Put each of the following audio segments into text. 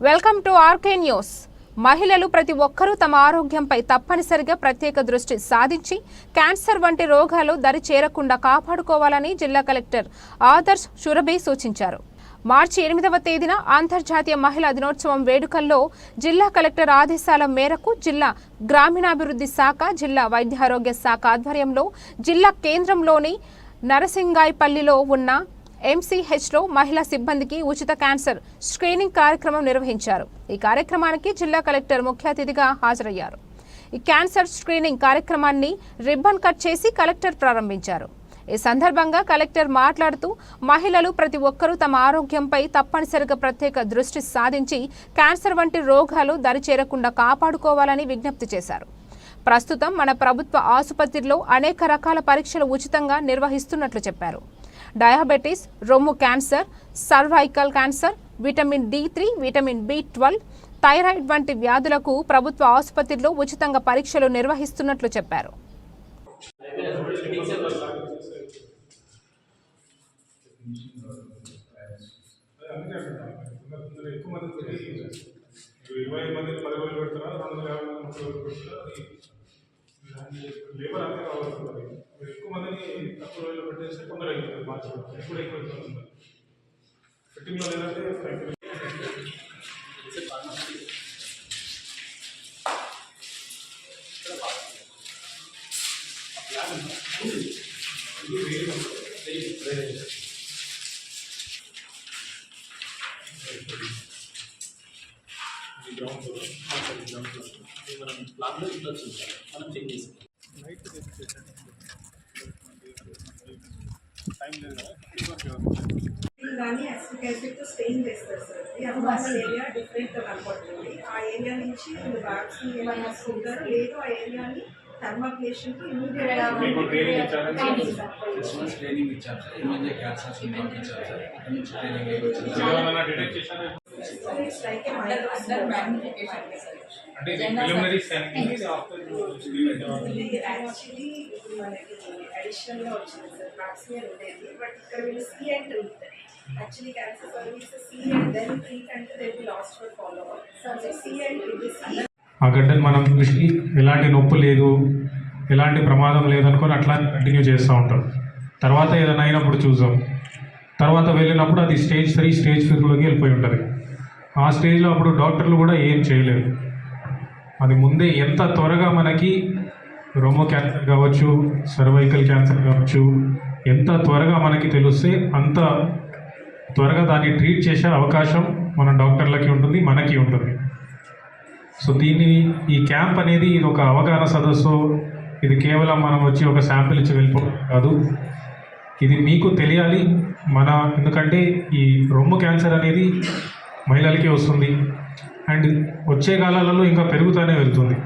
Welcome to RK news. మహిళలు ప్రతి ఒక్కరూ తమ ఆరోగ్యంపై తప్పనిసరిగా ప్రత్యేక దృష్టి సాధించి క్యాన్సర్ వంటి రోగాలు దరి చేరకుండా కాపాడుకోవాలని జిల్లా కలెక్టర్ ఆదర్శ్ షురభి సూచించారు. మార్చి ఎనిమిదవ తేదీన అంతర్జాతీయ మహిళా దినోత్సవం వేడుకల్లో జిల్లా కలెక్టర్ ఆదేశాల మేరకు జిల్లా గ్రామీణాభివృద్ధి శాఖ జిల్లా వైద్యారోగ్య శాఖ ఆధ్వర్యంలో జిల్లా కేంద్రంలోని నరసింగాయపల్లిలో ఉన్న ఎంసీహెచ్లో మహిళా సిబ్బందికి ఉచిత క్యాన్సర్ స్క్రీనింగ్ కార్యక్రమం నిర్వహించారు. ఈ కార్యక్రమానికి జిల్లా కలెక్టర్ ముఖ్య అతిథిగా హాజరయ్యారు. ఈ క్యాన్సర్ స్క్రీనింగ్ కార్యక్రమాన్ని రిబ్బన్ కట్ చేసి కలెక్టర్ ప్రారంభించారు. ఈ సందర్భంగా కలెక్టర్ మాట్లాడుతూ మహిళలు ప్రతి ఒక్కరూ తమ ఆరోగ్యంపై తప్పనిసరిగా ప్రత్యేక దృష్టి సాధించి క్యాన్సర్ వంటి రోగాలు దరిచేరకుండా కాపాడుకోవాలని విజ్ఞప్తి చేశారు. ప్రస్తుతం మన ప్రభుత్వ ఆసుపత్రిలో అనేక రకాల పరీక్షలు ఉచితంగా నిర్వహిస్తున్నట్లు చెప్పారు. డయాబెటీస్ రొమ్ము cancer cervical cancer vitamin D three vitamin B twelve thyroid వంటి వ్యాధులకు ప్రభుత్వ ఆసుపత్రిలో ఉచితంగా పరీక్షలు నిర్వహిస్తున్నట్లు చెప్పారు. మంది పది రోజులు పెడతారా రెండు వందల యాభై మంది లేబర్ అంతే కావచ్చు మరి మీరు ఎక్కువ మందిని తక్కువ రోజులు పెట్టేస్తే కొందరు అయిపోతుంది మార్చడం ఎప్పుడు ఎక్కువ అవుతుంది ఫిట్టింగ్లో లేదంటే మనం ప్లాన్లో ఇట్లా వచ్చింది సార్ మనం చెక్ చేసాం కానీ అసిటిక్ యాసిడ్తో స్టెయిన్ వేస్తారు సార్ ఈ అబ్నార్మల్ ఏరియా డిఫరెంట్గా కనపడుతుంది ఆ ఏరియా నుంచి మీరు వ్యాక్సిన్ ఏమైనా వేసుకుంటారు లేదు ఆ ఏరియాని థర్మాక్లేషన్తో మీకు ట్రైనింగ్ ఇచ్చారా వచ్చింది సార్. ఉండేది బట్ ఇక్కడ వీళ్ళు సి అండ్ ఉంటుంది actually cancer service C and then they last for follow so C and C ఆ గడ్డని మనం చూసి ఎలాంటి నొప్పి లేదు ఎలాంటి ప్రమాదం లేదనుకొని అట్లా కంటిన్యూ చేస్తూ ఉంటాం. తర్వాత ఏదైనా అయినప్పుడు చూసాం తర్వాత వెళ్ళినప్పుడు అది స్టేజ్ త్రీ స్టేజ్ ఫోర్లోకి వెళ్ళిపోయి ఉంటుంది. ఆ స్టేజ్లో అప్పుడు డాక్టర్లు కూడా ఏం చేయలేరు అది ముందే ఎంత త్వరగా మనకి రొమో క్యాన్సర్ కావచ్చు సర్వైకల్ క్యాన్సర్ కావచ్చు ఎంత త్వరగా మనకి తెలిస్తే అంత త్వరగా దాన్ని ట్రీట్ చేసే అవకాశం మన డాక్టర్లకి ఉంటుంది మనకి ఉంటుంది. సో దీన్ని ఈ క్యాంప్ అనేది ఇది ఒక అవగాహన సదస్సు. ఇది కేవలం మనం వచ్చి ఒక శాంపిల్ ఇచ్చి వెళ్ళిపోవడం కాదు. ఇది మీకు తెలియాలి. మన ఎందుకంటే ఈ రొమ్ము క్యాన్సర్ అనేది మహిళలకి వస్తుంది. అండ్ వచ్చే కాలాలలో ఇంకా పెరుగుతూనే వెళ్తుంది.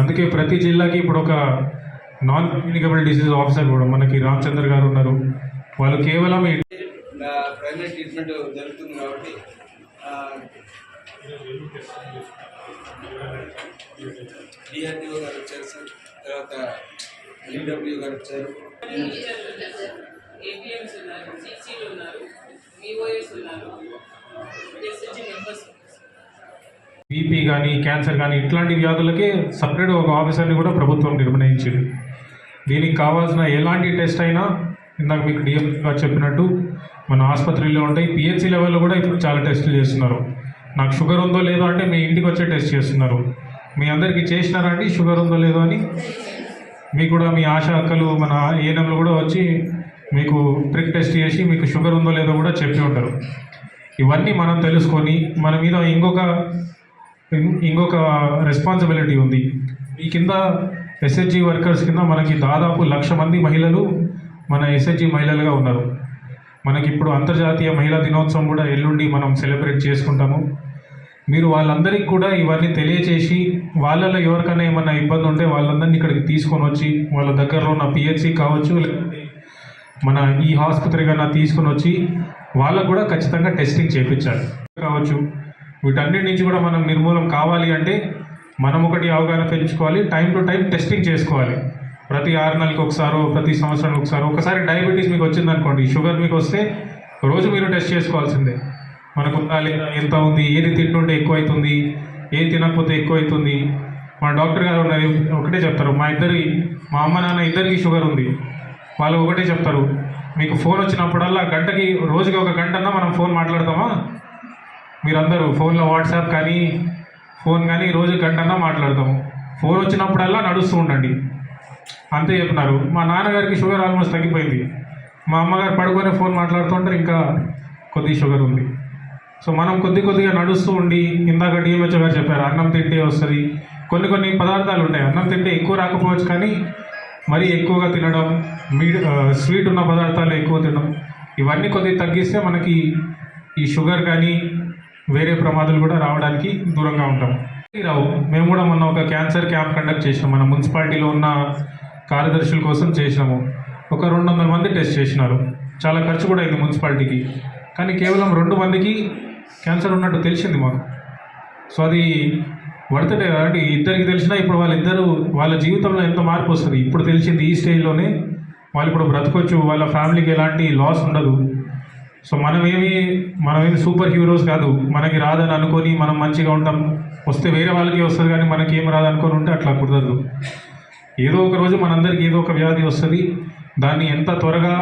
అందుకే ప్రతి జిల్లాకి ఇప్పుడు ఒక నాన్ కమ్యూనికబుల్ డిసీజ్ ఆఫీసర్ కూడా మనకి రామచంద్ర గారు ఉన్నారు. వాళ్ళు కేవలం ప్రైమరీ ట్రీట్మెంట్ జరుగుతుంది కాబట్టి డిఆర్డిఓ గారు వచ్చారు సార్. తర్వాత ఎల్డబ్ల్యూ గారు వచ్చారు. ఏపీఎంస్ ఉన్నారు సీసీలు ఉన్నారు విఓఎస్ ఉన్నారు. కానీ క్యాన్సర్ కానీ ఇట్లాంటి వ్యాధులకే సపరేట్ ఒక ఆఫీసర్ని కూడా ప్రభుత్వం నిర్ణయించింది. దీనికి కావాల్సిన ఎలాంటి టెస్ట్ అయినా ఇందాక మీకు డిఎం గారు చెప్పినట్టు మన ఆసుపత్రిలో ఉంటాయి. పిహెచ్సి లెవెల్లో కూడా ఇప్పుడు చాలా టెస్టులు చేస్తున్నారు. నాకు షుగర్ ఉందో లేదో అంటే మీ ఇంటికి వచ్చే టెస్ట్ చేస్తున్నారు. మీ అందరికీ చేసినారా అండి? షుగర్ ఉందో లేదో అని? మీకు కూడా మీ ఆశా అక్కలు మన ఏఎన్ఎంలు కూడా వచ్చి మీకు ప్రిక్ టెస్ట్ చేసి మీకు షుగర్ ఉందో లేదో కూడా చెప్పి ఉంటారు. ఇవన్నీ మనం తెలుసుకొని మన మీద ఇంకొక ఇంకొక రెస్పాన్సిబిలిటీ ఉంది. ఈ కింద ఎస్హెచ్జి వర్కర్స్ కింద మనకి దాదాపు లక్ష మంది మహిళలు మన ఎస్హెచ్జి మహిళలుగా ఉన్నారు. మనకి ఇప్పుడు అంతర్జాతీయ మహిళా దినోత్సవం కూడా ఎల్లుండి మనం సెలబ్రేట్ చేసుకుంటాము. మీరు వాళ్ళందరికీ కూడా ఇవన్నీ తెలియచేసి వాళ్ళలో ఎవరికైనా ఏమైనా ఇబ్బంది ఉంటే వాళ్ళందరినీ ఇక్కడికి తీసుకొని వచ్చి వాళ్ళ దగ్గరలో ఉన్న పిహెచ్సి కావచ్చు లేకపోతే మన ఈ ఆసుపత్రి కన్నా తీసుకొని వచ్చి వాళ్ళకు కూడా ఖచ్చితంగా టెస్టింగ్ చేయించాలి కావచ్చు. వీటన్నిటి నుంచి కూడా మనం నిర్మూలం కావాలి అంటే మనం ఒకటి అవగాహన పెంచుకోవాలి టైం టు టైం టెస్టింగ్ చేసుకోవాలి. ప్రతి ఆరు నెలలకు ఒకసారో ప్రతి సంవత్సరానికి ఒకసారి ఒకసారి డయాబెటీస్ మీకు వచ్చిందనుకోండి షుగర్ మీకు వస్తే రోజు మీరు టెస్ట్ చేసుకోవాల్సిందే. మనకు ఉందా లేదా ఎంత ఉంది ఏది తింటుంటే ఎక్కువ అవుతుంది ఏది తినకపోతే ఎక్కువ అవుతుంది. మా డాక్టర్ గారు ఉన్నారు ఒకటే చెప్తారు మా ఇద్దరి మా అమ్మ నాన్న ఇద్దరికి షుగర్ ఉంది. వాళ్ళు ఒకటే చెప్తారు మీకు ఫోన్ వచ్చినప్పుడల్లా గంటకి రోజుకి ఒక గంటన్నా మనం ఫోన్ మాట్లాడతామా? మీరందరూ ఫోన్లో వాట్సాప్ కానీ ఫోన్ కానీ రోజు గంటన్నా మాట్లాడతాము. ఫోన్ వచ్చినప్పుడల్లా నడుస్తూ ఉండండి. అంతే చెప్పినారు మా నాన్నగారికి షుగర్ ఆల్మోస్ట్ తగ్గిపోయింది. మా అమ్మగారు పడుకొని ఫోన్ మాట్లాడుతుంటారు ఇంకా కొద్ది షుగర్ ఉంది. సో మనం కొద్ది కొద్దిగా నడుస్తూ ఉండి ఇందాక డిఎంహెచ్ఓ గారు చెప్పారు అన్నం తింటే వస్తుంది. కొన్ని కొన్ని పదార్థాలు ఉంటాయి. అన్నం తింటే ఎక్కువ రాకపోవచ్చు కానీ మరీ ఎక్కువగా తినడం మీ స్వీట్ ఉన్న పదార్థాలు ఎక్కువ తినడం ఇవన్నీ కొద్దిగా తగ్గిస్తే మనకి ఈ షుగర్ కానీ వేరే ప్రమాదాలు కూడా రావడానికి దూరంగా ఉంటాం రావు మేము కూడా మొన్న ఒక క్యాన్సర్ క్యాంప్ కండక్ట్ చేసినాం. మన మున్సిపాలిటీలో ఉన్న కార్యదర్శుల కోసం చేసినాము. ఒక రెండు వందల మంది టెస్ట్ చేసినారు. చాలా ఖర్చు కూడా అయింది మున్సిపాలిటీకి. కానీ కేవలం రెండు మందికి క్యాన్సర్ ఉన్నట్టు తెలిసింది మాకు. సో అది పడుతుంటే కాబట్టి ఇద్దరికి తెలిసినా ఇప్పుడు వాళ్ళిద్దరూ వాళ్ళ జీవితంలో ఎంత మార్పు వస్తుంది? ఇప్పుడు తెలిసింది ఈ స్టేజ్లోనే వాళ్ళు ఇప్పుడు బ్రతకొచ్చు. వాళ్ళ ఫ్యామిలీకి ఎలాంటి లాస్ ఉండదు. సో మనమేమి మనమేమి సూపర్ హీరోస్ కాదు. మనకి రాదని అనుకొని మనం మంచిగా ఉంటాం. వస్తే వేరే వాళ్ళకి వస్తుంది కానీ మనకి ఏం రాదనుకొని ఉంటే అట్లా కుదరదు. ఏదో ఒక రోజు మనందరికీ ఏదో ఒక వ్యాధి వస్తుంది. దాన్ని ఎంత త్వరగా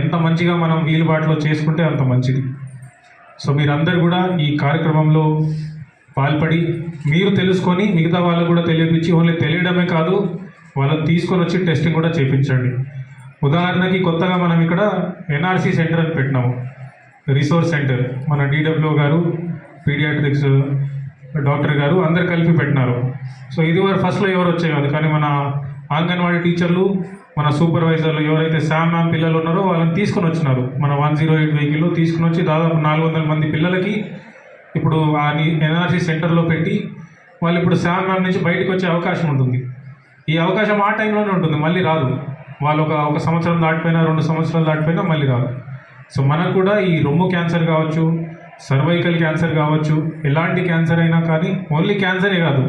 ఎంత మంచిగా మనం వీలుబాటులో చేసుకుంటే అంత మంచిది. సో మీరందరూ కూడా ఈ కార్యక్రమంలో పాల్పడి మీరు తెలుసుకొని మిగతా వాళ్ళకు కూడా తెలియపించి ఓన్లీ తెలియడమే కాదు వాళ్ళని తీసుకొని వచ్చి టెస్టింగ్ కూడా చేయించండి ఉదాహరణకి కొత్తగా మనం ఇక్కడ ఎన్ఆర్సీ సెంటర్ అని పెట్టినాము. Resource centre. మన డిడబ్ల్యూ గారు పీడియాట్రిక్స్ డాక్టర్ గారు అందరు కలిపి పెట్టినారు. సో ఇది వరకు ఫస్ట్లో ఎవరు వచ్చేవారు కాదు కానీ మన అంగన్వాడీ టీచర్లు మన సూపర్వైజర్లు ఎవరైతే శామ్ మ్యామ్ పిల్లలు ఉన్నారో వాళ్ళని తీసుకొని వచ్చినారు. మన వన్ జీరో ఎయిట్ వెహికల్లో తీసుకుని వచ్చి దాదాపు నాలుగు వందల మంది పిల్లలకి ఇప్పుడు ఆ ఎన్ఆర్సీ సెంటర్లో పెట్టి వాళ్ళు ఇప్పుడు శామ్ మ్యామ్ నుంచి బయటకు వచ్చే అవకాశం ఉంటుంది. ఈ అవకాశం ఆ టైంలోనే ఉంటుంది. మళ్ళీ రాదు. వాళ్ళు ఒక ఒక సంవత్సరం దాటిపోయినా రెండు సంవత్సరాలు దాటిపోయినా మళ్ళీ రాదు. సో మనకు కూడా ఈ రొమ్ము క్యాన్సర్ కావచ్చు సర్వైకల్ క్యాన్సర్ కావచ్చు ఎలాంటి క్యాన్సర్ అయినా కానీ ఓన్లీ క్యాన్సరే కాదు.